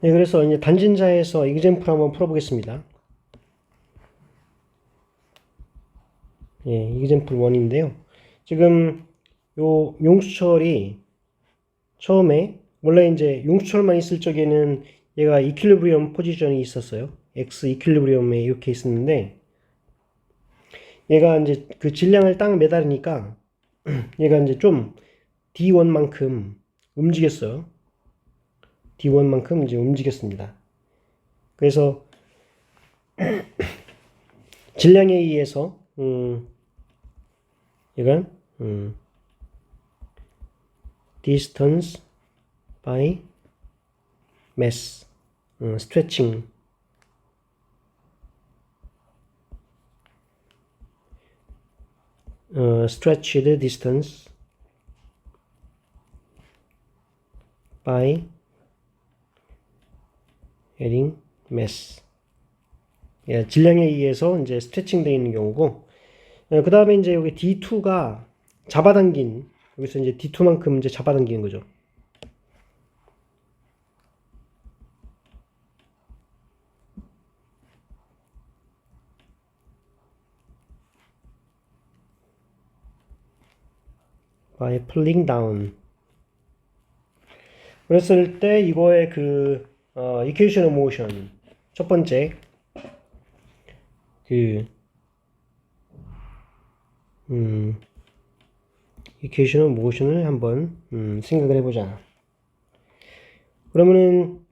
네, 그래서 이제 단진자에서 example 한번 풀어보겠습니다. 예, example 1인데요. 지금 요 용수철이 처음에 원래 이제 용수철만 있을 적에는 얘가 이퀄리브리엄 포지션이 있었어요. x 이퀄리브리엄에 이렇게 있었는데 얘가 이제 그 질량을 딱 매달으니까 얘가 이제 좀 D1만큼 움직였어요. D1만큼 이제 움직였습니다. 그래서 질량에 의해서 음, 얘가 음, distance by mass 음, stretching 어, stretched distance by adding mass 예, 질량에 의해서 이제 스트레칭 되어 있는 경우고 그 다음에 이제 여기 D2가 잡아당긴 여기서 이제 D2만큼 이제 잡아당기는 거죠. by pulling down. 그랬을 때 이거의 그 어, equation of motion 첫 번째 그 음, of motion을 한번 음, 생각을 해보자. 그러면은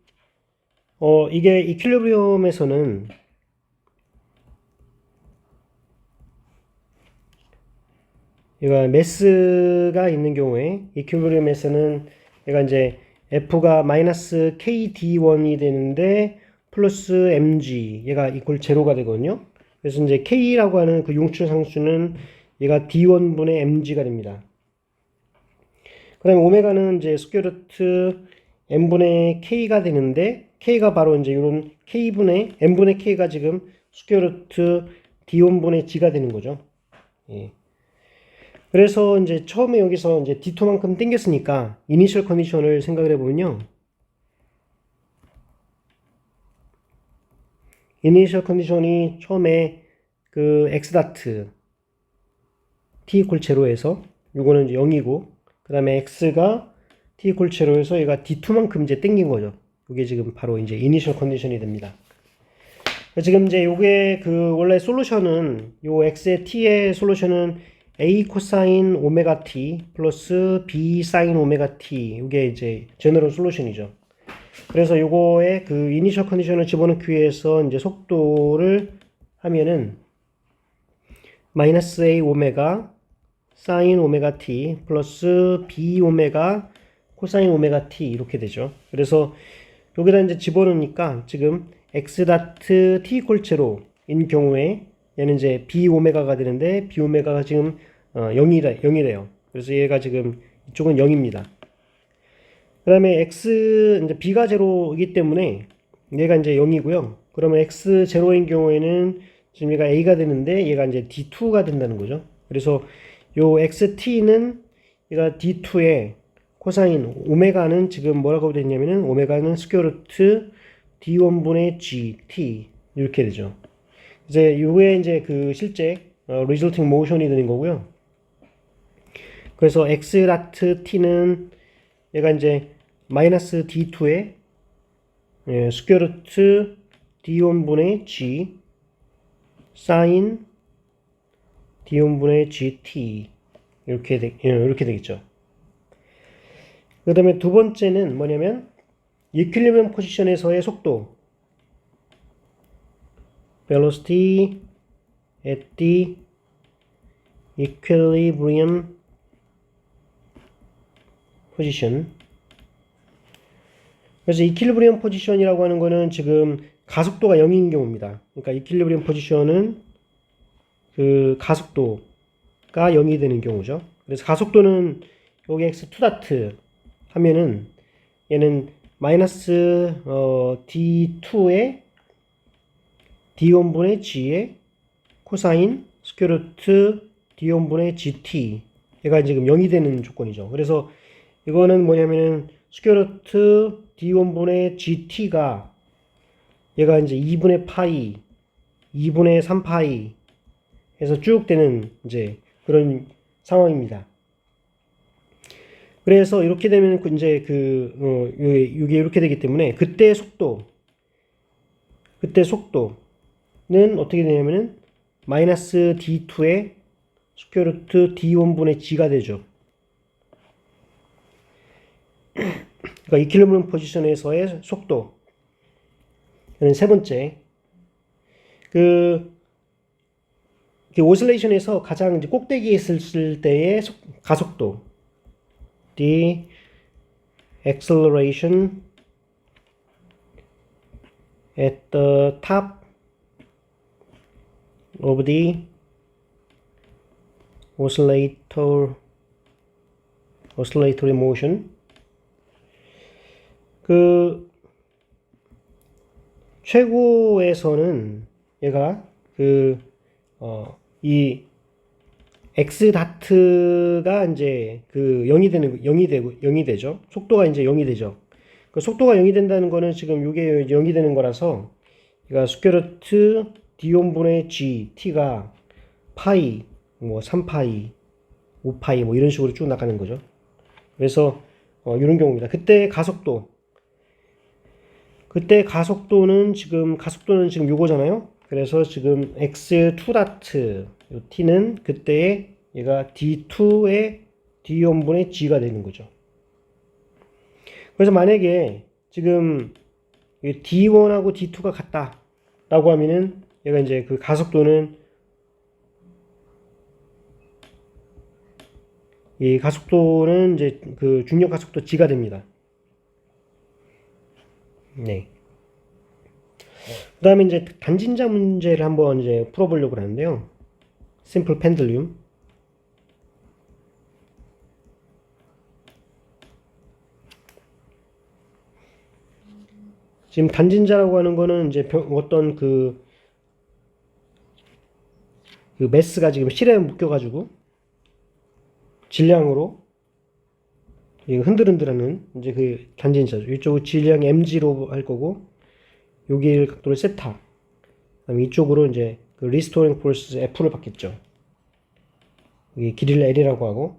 어 이게 이퀄리브리엄에서는 얘가 매스가 있는 경우에 이퀄리브리엄에서는 얘가 이제 F가 마이너스 KD1이 되는데 플러스 mg 얘가 이퀄 제로가 되거든요. 그래서 이제 K라고 하는 그 용출 상수는 얘가 D1분의 mg가 됩니다. 그다음에 오메가는 이제 스퀘어루트 n분의 k가 되는데 k가 바로 이제 이런 k분의 n분의 k가 지금 스퀘어루트 d1분의 g가 되는 거죠. 예. 그래서 이제 처음에 여기서 이제 D2만큼 땡겼으니까 이니셜 컨디션을 생각을 해보면요. 이니셜 컨디션이 처음에 그 x 다트 t 이퀄 제로에서 이거는 이제 0이고 그 다음에 x가 t 이퀄 제로에서 얘가 d2만큼 이제 땡긴 거죠. 이게 지금 바로 이제 이니셜 컨디션이 됩니다. 지금 이제 요게 그 원래 솔루션은 요 x의 t의 솔루션은 a 코사인 오메가 t 플러스 b 사인 오메가 t 이게 이제 제너럴 솔루션이죠. 그래서 요거의 그 이니셜 컨디션을 집어넣기 위해서 이제 속도를 하면은 마이너스 a 오메가 사인 오메가 t 플러스 b 오메가 코사인 오메가 t 이렇게 되죠. 그래서 여기다 이제 집어넣으니까 지금 x 다트 t 제로인 경우에 얘는 이제 b 오메가가 되는데 b 오메가가 지금 어, 0이래, 0이래요. 그래서 얘가 지금 이쪽은 0입니다. 그 다음에 x 이제 b가 제로이기 때문에 얘가 이제 0이고요. 그러면 x 제로인 경우에는 지금 얘가 a가 되는데 얘가 이제 d2가 된다는 거죠. 그래서 요 xt는 얘가 d2의 코사인 오메가는 지금 뭐라고 됐냐면은 오메가는 스퀘어루트 d1분의 gt 이렇게 되죠. 이제 요게 이제 그 실제 어, resulting motion이 되는 거고요. 그래서 x 다트 t는 얘가 이제 마이너스 d2의 예, 스퀘어루트 d1분의 g 사인 d1분의 gt 이렇게 되, 예, 이렇게 되겠죠. 그 다음에 두 번째는 뭐냐면 이퀄리브리엄 포지션에서의 속도 velocity at the equilibrium position 그래서 이퀄리브리엄 포지션이라고 하는 거는 지금 가속도가 0인 경우입니다. 그러니까 이퀄리브리엄 포지션은 그 가속도가 0이 되는 경우죠. 그래서 가속도는 여기 x2 다트 하면은 얘는 마이너스 어, d2의 d1분의 g의 코사인 스퀘어루트 d1분의 gt 얘가 지금 0이 되는 조건이죠. 그래서 이거는 뭐냐면은 스퀘어 루트 d1분의 gt가 얘가 이제 2분의 파이, 2분의 3파이 해서 쭉 되는 이제 그런 상황입니다. 그래서 이렇게 되면 그 이제 그 어, 요- 이게 이렇게 되기 때문에 그때 속도 그때 속도는 어떻게 되냐면은 마이너스 d2의 스퀘어 루트 d1분의 g가 되죠. 그러니까 이퀄리브리엄 포지션에서의 속도. 세 번째. 그, 그 오실레이션에서 가장 이제 꼭대기에 있을 때의 속- 가속도. the acceleration at the top of the oscillator oscillatory motion 그 최고에서는 얘가 그 어 이 x 다트가 이제 그 0이 되는 0이 되고 0이 되죠. 속도가 이제 0이 되죠. 그 속도가 0이 된다는 거는 지금 이게 0이 되는 거라서 그러니까 스퀘어루트 d1분의 g t가 파이 뭐 3파이 5파이 뭐 이런 식으로 쭉 나가는 거죠. 그래서 어, 이런 경우입니다. 그때 가속도 그때 가속도는 지금 가속도는 지금 요거잖아요. 그래서 지금 x2 다트 요 t는 그때의 얘가 d2의 d1분의 g가 되는 거죠. 그래서 만약에 지금 이 d1하고 d2가 같다라고 하면은 얘가 이제 그 가속도는 이 가속도는 이제 그 중력 가속도 g가 됩니다. 네. 그 다음에 이제 단진자 문제를 한번 이제 풀어보려고 하는데요. 심플 펜들륨. 지금 단진자라고 하는 거는 이제 병- 어떤 그, 그 매스가 지금 실에 묶여가지고 질량으로 이 흔들흔들하는 이제 그 단진자죠. 이쪽 질량 mg로 할 거고 여기 각도를 세타. 그다음에 이쪽으로 이제 그 리스토링 폴스 F를 받겠죠. 여기 길이를 L이라고 하고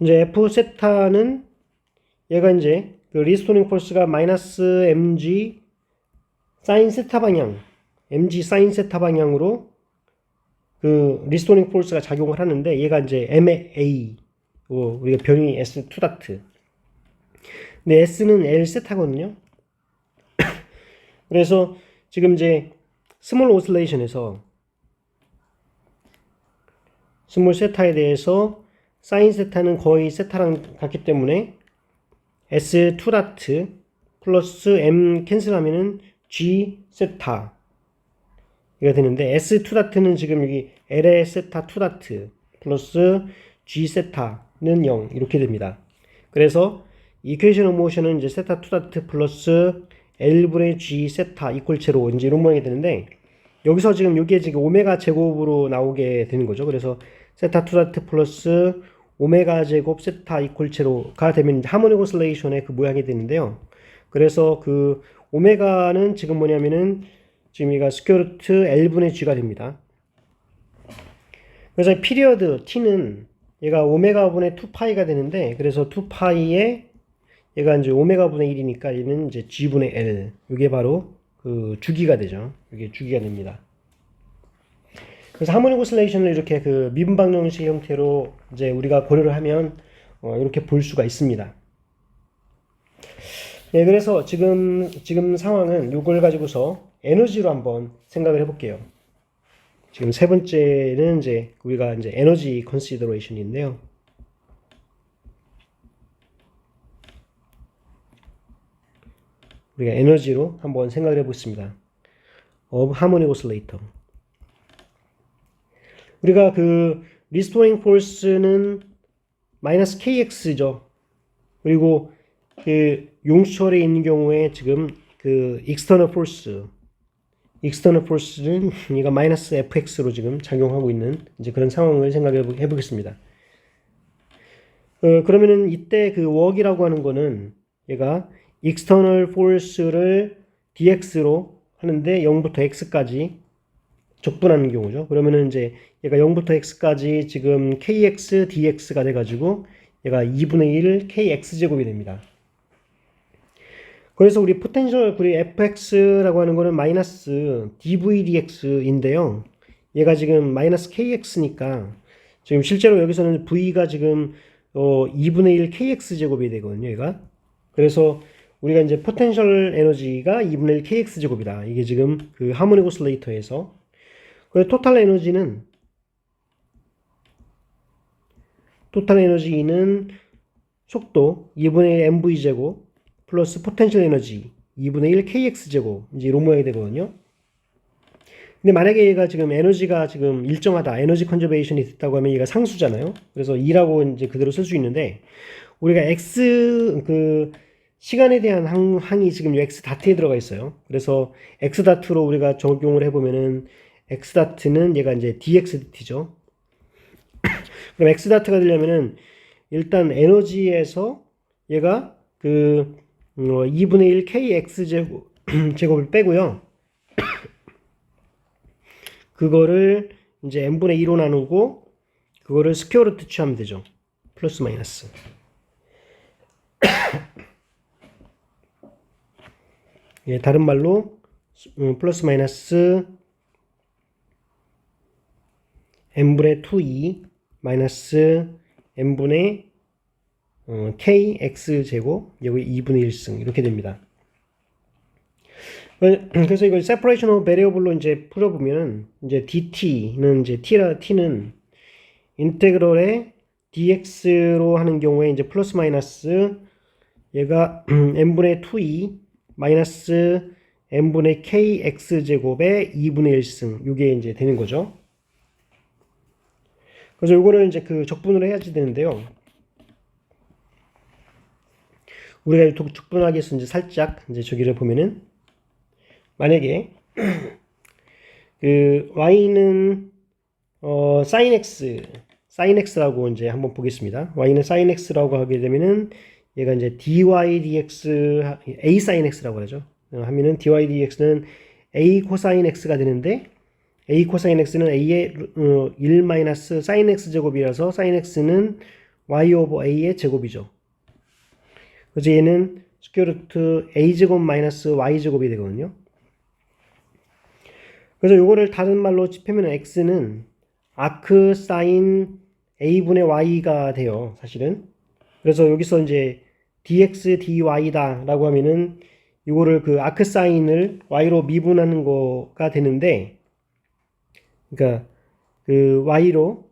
이제 F 세타는 얘가 이제 그 리스토링 폴스가 마이너스 mg 사인 세타 방향, mg 사인 세타 방향으로 그 리스토링 폴스가 작용을 하는데 얘가 이제 MA 어, 우리가 변이 S2 다트. 근데 S는 L 세타거든요. 그래서 지금 이제 스몰 오슬레이션에서 스몰 세타에 대해서 사인 세타는 거의 세타랑 같기 때문에 S2 다트 플러스 M 캔슬하면은 G 세타 이가 되는데 S2 다트는 지금 여기 L의 세타 2 다트 플러스 G 세타는 0 이렇게 됩니다. 그래서 이퀘이션 오브 모션은 이제 세타 2 다트 플러스 L분의 G 세타 이퀄 제로 이제 이런 모양이 되는데 여기서 지금 여기에 지금 오메가 제곱으로 나오게 되는 거죠. 그래서 세타 2 다트 플러스 오메가 제곱 세타 이퀄 제로가 되면 하모닉 오슬레이션의 그 모양이 되는데요. 그래서 그 오메가는 지금 뭐냐면은 지금 얘가 스퀘어루트 L분의 G가 됩니다. 그래서 피리어드 T는 얘가 오메가 분의 2파이가 되는데 그래서 2파이에 얘가 이제 오메가 분의 1이니까 얘는 이제 G분의 L 이게 바로 그 주기가 되죠. 이게 주기가 됩니다. 그래서 하모닉 오슬레이션을 이렇게 그 미분방 정식 형태로 이제 우리가 고려를 하면 어, 이렇게 볼 수가 있습니다. 예, 그래서 지금 지금 상황은 이걸 가지고서 에너지로 한번 생각을 해볼게요. 지금 세 번째는 이제 우리가 이제 에너지 컨시더레이션인데요. 우리가 에너지로 한번 생각을 해보겠습니다. of harmonic oscillator. 우리가 그 리스토링 폴스는 마이너스 kx죠. 그리고 그 용수철에 있는 경우에 지금 그 external force, external force는 얘가 마이너스 fx로 지금 작용하고 있는 이제 그런 상황을 생각해 보- 해보겠습니다. 어, 그러면은 이때 그 웍이라고 하는 거는 얘가 external force를 dx로 하는데 0부터 x까지 적분하는 경우죠. 그러면은 이제 얘가 0부터 x까지 지금 kx dx가 돼가지고 얘가 2분의 1 kx 제곱이 됩니다. 그래서 우리 포텐셜 우리 fx라고 하는 거는 마이너스 dv dx인데요. 얘가 지금 마이너스 kx니까 지금 실제로 여기서는 v가 지금 어 2분의 1 kx 제곱이 되거든요. 얘가 그래서 우리가 이제 포텐셜 에너지가 2분의 1 kx 제곱이다. 이게 지금 그 하모닉 오슬레이터에서 그래서 토탈 에너지는 토탈 에너지는 속도 2분의 1 mv 제곱 플러스 포텐셜 에너지 2분의 1 kx 제곱 이제 이런 모양이 되거든요. 근데 만약에 얘가 지금 에너지가 지금 일정하다, 에너지 컨저베이션이 됐다고 하면 얘가 상수잖아요. 그래서 2라고 이제 그대로 쓸 수 있는데 우리가 x 그 시간에 대한 항, 항이 지금 이 x 다트에 들어가 있어요. 그래서 x 다트로 우리가 적용을 해보면은 x 다트는 얘가 이제 dx dt죠. 그럼 x 다트가 되려면은 일단 에너지에서 얘가 그 어, 2분의 1 kx 제곱 제곱을 빼고요. 그거를 이제 n분의 2로 나누고 그거를 스퀘어 루트 취하면 되죠. 플러스 마이너스. 예, 다른 말로 음, 플러스 마이너스 n분의 2e 마이너스 n분의 어, kx 제곱 여기 2분의 1승 이렇게 됩니다. 그래서 이걸 separation of variable로 이제 풀어보면은 이제 dt는 이제 t라 t는 인테그럴의 dx로 하는 경우에 이제 플러스 마이너스 얘가 n분의 2e 마이너스 n분의 kx 제곱의 2분의 1승 이게 이제 되는 거죠. 그래서 이거를 이제 그 적분을 해야지 되는데요. 우리가 적분하기 위해서 이제 살짝 이제 저기를 보면은 만약에 그 y는 어 sin x sin x라고 이제 한번 보겠습니다. y는 sin x라고 하게 되면은 얘가 이제 dy dx a sin x라고 하죠. 어, 하면은 dy dx는 a 코사인 x가 되는데 a 코사인 x는 a의 어, 1 마이너스 sin x 제곱이라서 sin x는 y 오버 a의 제곱이죠. 그래서 얘는 스퀘어 루트 a 제곱 마이너스 y 제곱이 되거든요. 그래서 요거를 다른 말로 짚으면 x는 아크 사인 a분의 y가 돼요. 사실은. 그래서 여기서 이제 dx dy다 라고 하면은 이거를 그 아크 사인을 y로 미분하는 거가 되는데 그러니까 그 y로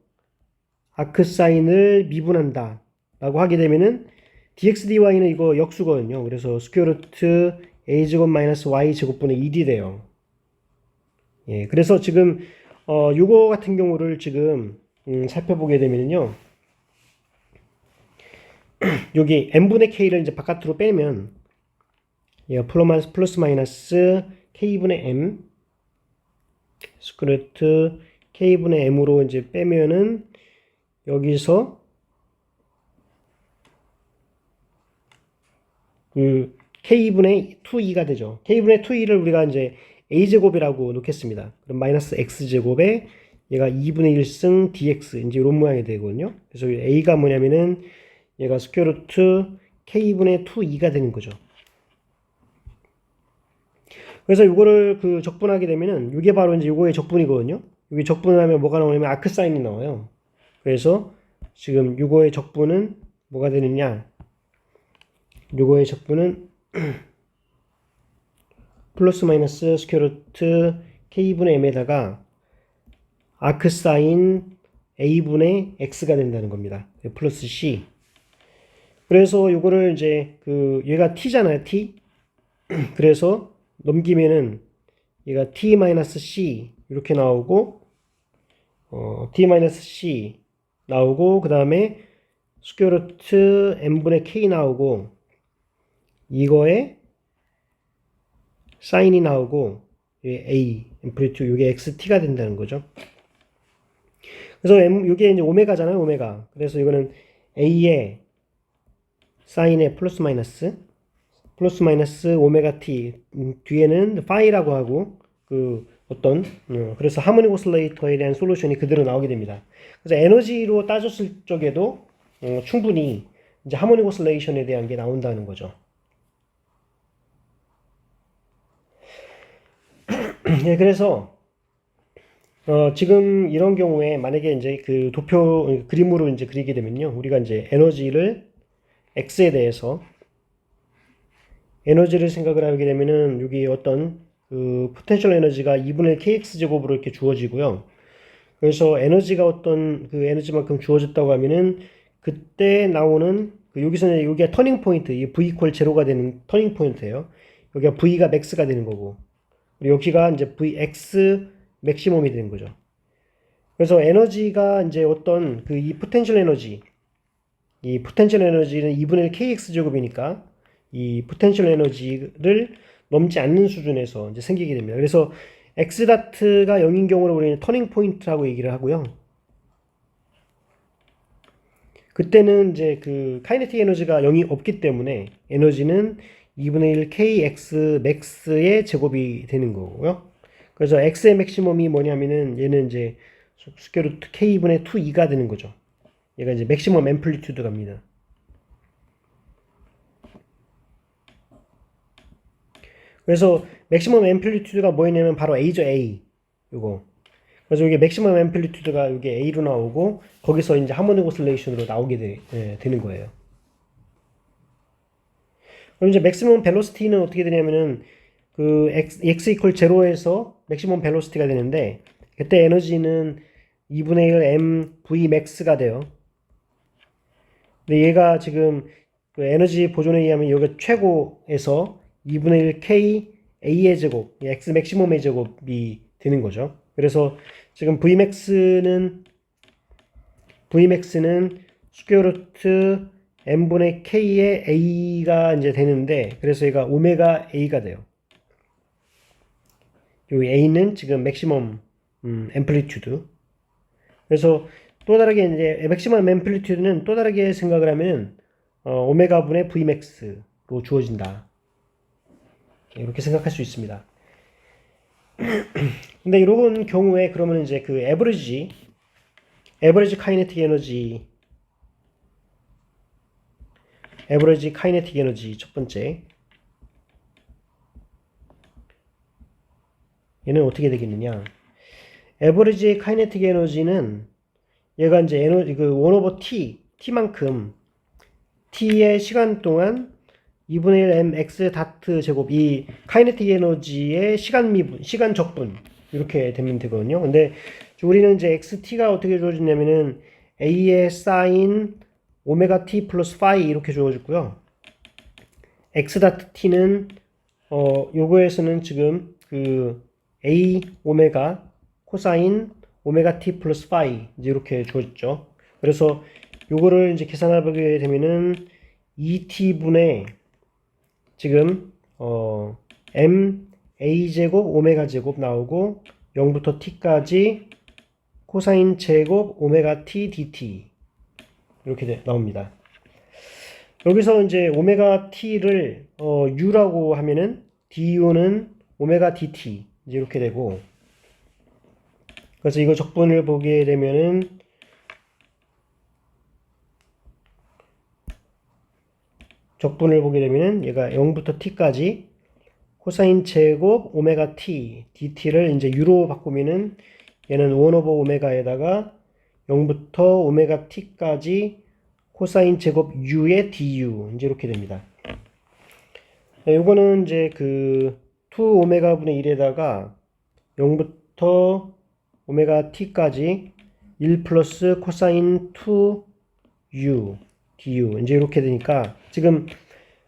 아크 사인을 미분한다 라고 하게 되면은 dx dy는 이거 역수거든요. 그래서 스퀘어 루트 a 제곱 마이너스 y 제곱분의 2d 돼요. 예, 그래서 지금 어 요거 같은 경우를 지금 음, 살펴보게 되면요. 여기 n분의 k를 이제 바깥으로 빼면 얘가 플러스 플러스 마이너스 k분의 m 스크루트 k분의 m으로 이제 빼면은 여기서 그 k분의 2e가 되죠. k분의 2e를 우리가 이제 a제곱이라고 놓겠습니다. 그럼 마이너스 x제곱에 얘가 2분의 1승 dx 이제 이런 모양이 되거든요. 그래서 a가 뭐냐면은 얘가 스퀘어 루트 k분의 2e가 되는 거죠. 그래서 이거를 그 적분하게 되면은 이게 바로 이제 이거의 적분이거든요. 여기 적분을 하면 뭐가 나오냐면 아크 사인이 나와요. 그래서 지금 이거의 적분은 뭐가 되느냐? 요거의 적분은 플러스 마이너스 스퀘어 루트 k분의 m에다가 아크 사인 a분의 x가 된다는 겁니다. 플러스 c. 그래서 요거를 이제 그 얘가 t잖아요, t. 그래서 넘기면은 얘가 t 마이너스 c 이렇게 나오고 어, t 마이너스 c 나오고 그 다음에 스퀘어 루트 m분의 k 나오고 이거에 사인이 나오고 A, 앰플리튜 이게 XT가 된다는 거죠. 그래서 M 이게 이제 오메가잖아요, 오메가. 그래서 이거는 A의 사인의 플러스 마이너스 플러스 마이너스 오메가 t 음, 뒤에는 파이라고 하고 그 어떤 어, 그래서 하모닉 오슬레이터에 대한 솔루션이 그대로 나오게 됩니다. 그래서 에너지로 따졌을 적에도 어, 충분히 이제 하모닉 오슬레이션에 대한 게 나온다는 거죠. 예, 그래서 어, 지금 이런 경우에 만약에 이제 그 도표 그림으로 이제 그리게 되면요. 우리가 이제 에너지를 x에 대해서 에너지를 생각을 하게 되면은 여기 어떤 그 포텐셜 에너지가 2분의 kx 제곱으로 이렇게 주어지고요. 그래서 에너지가 어떤 그 에너지만큼 주어졌다고 하면은 그때 나오는 그 여기서는 여기가 터닝 포인트, 이 v 이퀄 제로가 되는 터닝 포인트예요. 여기가 v가 max가 되는 거고, 여기가 이제 vx 맥시멈이 되는 거죠. 그래서 에너지가 이제 어떤 그 이 포텐셜 에너지, 이 포텐셜 에너지는 2분의 1 kx 제곱이니까 이 포텐셜 에너지를 넘지 않는 수준에서 이제 생기게 됩니다. 그래서 x 다트가 0인 경우를 우리는 터닝 포인트라고 얘기를 하고요. 그때는 이제 그 카이네틱 에너지가 0이 없기 때문에 에너지는 2분의 1 kx max의 제곱이 되는 거고요. 그래서 x의 맥시멈이 뭐냐면은 얘는 이제 스퀘어루트 k분의 2이가 되는 거죠. 얘가 이제 맥시멈 앰플리튜드 갑니다. 그래서 맥시멈 앰플리튜드가 뭐였냐면 바로 A죠 A 요거 그래서 이게 맥시멈 앰플리튜드가 이게 A로 나오고 거기서 이제 하모닉 오슬레이션으로 나오게 되, 예, 되는 거예요 그럼 이제 맥시멈 벨로시티는 어떻게 되냐면은 그 x, x 이퀄 제로에서 맥시멈 벨로시티가 되는데 그때 에너지는 2분의 1 m v max가 돼요 근데 얘가 지금 그 에너지 보존에 의하면 여기가 최고에서 2분의 1 k a의 제곱, x 맥시멈의 제곱이 되는 거죠. 그래서 지금 vmax는 vmax는 스퀘어 루트 m분의 k의 a가 이제 되는데 그래서 얘가 오메가 a가 돼요. 요 a는 지금 맥시멈 음, 앰플리튜드. 그래서 또 다르게 이제 맥시멈 앰플리튜드는 또 다르게 생각을 하면 어, 오메가 분의 vmax로 주어진다. 이렇게 생각할 수 있습니다. 근데 이런 경우에 그러면 이제 그 에버리지 에버리지 카이네틱 에너지 에버리지 카이네틱 에너지 첫 번째 얘는 어떻게 되겠느냐 에버리지 카이네틱 에너지는 얘가 이제 에너지 그1 오버 t t만큼 t의 시간 동안 2분의 1 mx 다트 제곱 이 카이네틱 에너지의 시간 미분, 시간 적분 이렇게 되면 되거든요. 근데 우리는 이제 xt가 어떻게 주어졌냐면은 a의 사인 오메가 t 플러스 파이 이렇게 주어졌고요. x 다트 t는 어 요거에서는 지금 그 a 오메가 코사인 오메가 t 플러스 파이 이제 이렇게 주어졌죠. 그래서 요거를 이제 계산해보게 되면은 2t분의 지금 어, m a 제곱 오메가 제곱 나오고 0부터 t까지 코사인 제곱 오메가 t dt 이렇게 되, 나옵니다. 여기서 이제 오메가 t를 어, u라고 하면은 du는 오메가 dt 이제 이렇게 되고 그래서 이거 적분을 보게 되면은 적분을 보게 되면은 얘가 0부터 t까지 코사인 제곱 오메가 t dt를 이제 u로 바꾸면은 얘는 1 오버 오메가에다가 0부터 오메가 t까지 코사인 제곱 u의 du 이제 이렇게 됩니다. 네, 요거는 이제 그 2 오메가 분의 1에다가 0부터 오메가 t까지 1 플러스 코사인 2u du 이제 이렇게 되니까 지금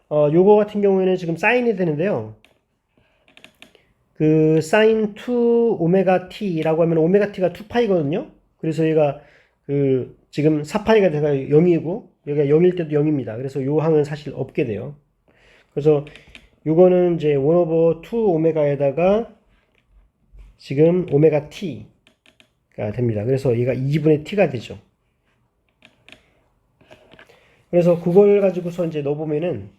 어 요거 같은 경우에는 지금 사인이 되는데요. 그 사인 2 오메가 t라고 하면 오메가 t가 2파이거든요. 그래서 얘가 그 지금 4파이가 돼가 0이고 여기가 0일 때도 0입니다. 그래서 요 항은 사실 없게 돼요. 그래서 요거는 이제 1 오버 2 오메가에다가 지금 오메가 t가 됩니다. 그래서 얘가 2분의 t가 되죠. 그래서 그걸 가지고서 이제 넣어보면은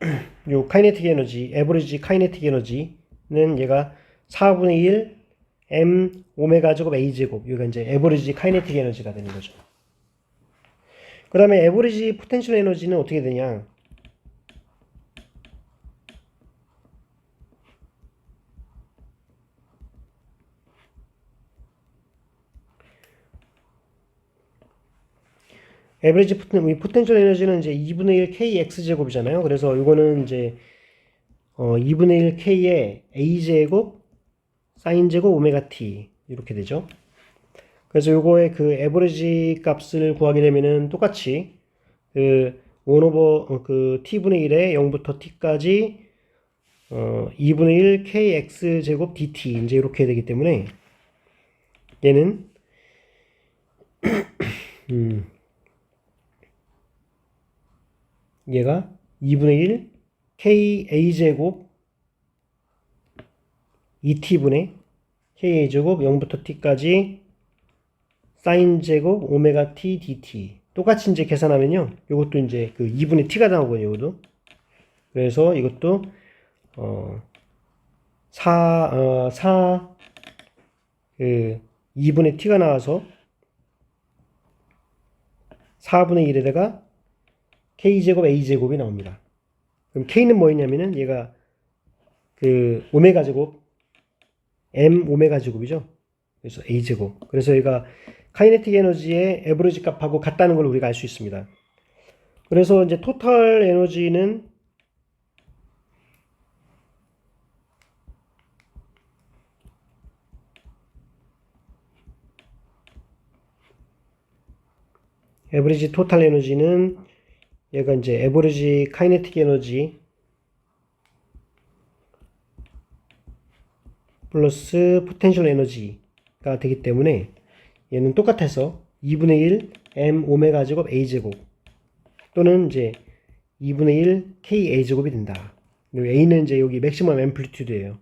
요 카이네틱 에너지, 에버리지 카이네틱 에너지는 얘가 4분의 1 m 오메가 제곱 a 제곱. 이거 이제 에버리지 카이네틱 에너지가 되는 거죠. 그 다음에 에버리지 포텐셜 에너지는 어떻게 되냐? 에버리지 포텐셜 에너지는 이제 2분의 1 kx 제곱이잖아요. 그래서 이거는 이제 어, 2분의 1 k의 a 제곱 사인 제곱 오메가 t 이렇게 되죠. 그래서 요거의 그 에버리지 값을 구하게 되면은 똑같이 그 1 오버 어, 그 t분의 1에 0부터 t까지 어, 2분의 1 kx 제곱 dt 이제 이렇게 되기 때문에 얘는 음, 얘가 2분의 1 ka 제곱 2t분의 ka 제곱 0부터 t까지 사인 제곱 오메가 t dt. 똑같이 이제 계산하면요. 이것도 이제 그 2분의 t가 나오거든요 이것도. 그래서 이것도 어 4, 어, 4, 그 2분의 t가 나와서 4분의 1에다가 k제곱 a제곱이 나옵니다. 그럼 k는 뭐였냐면은 얘가 그 오메가 제곱 m 오메가 제곱이죠. 그래서 a제곱. 그래서 얘가 카이네틱 에너지의 에버리지 값하고 같다는 걸 우리가 알 수 있습니다. 그래서 이제 토탈 에너지는 에버리지 토탈 에너지는 얘가 이제 에버리지 카이네틱 에너지 플러스 포텐셜 에너지가 되기 때문에 얘는 똑같아서 2분의 1 m 오메가 제곱 a 제곱 또는 이제 2분의 1 k a 제곱이 된다. 그리고 a는 이제 여기 맥시멈 앰플리튜드예요.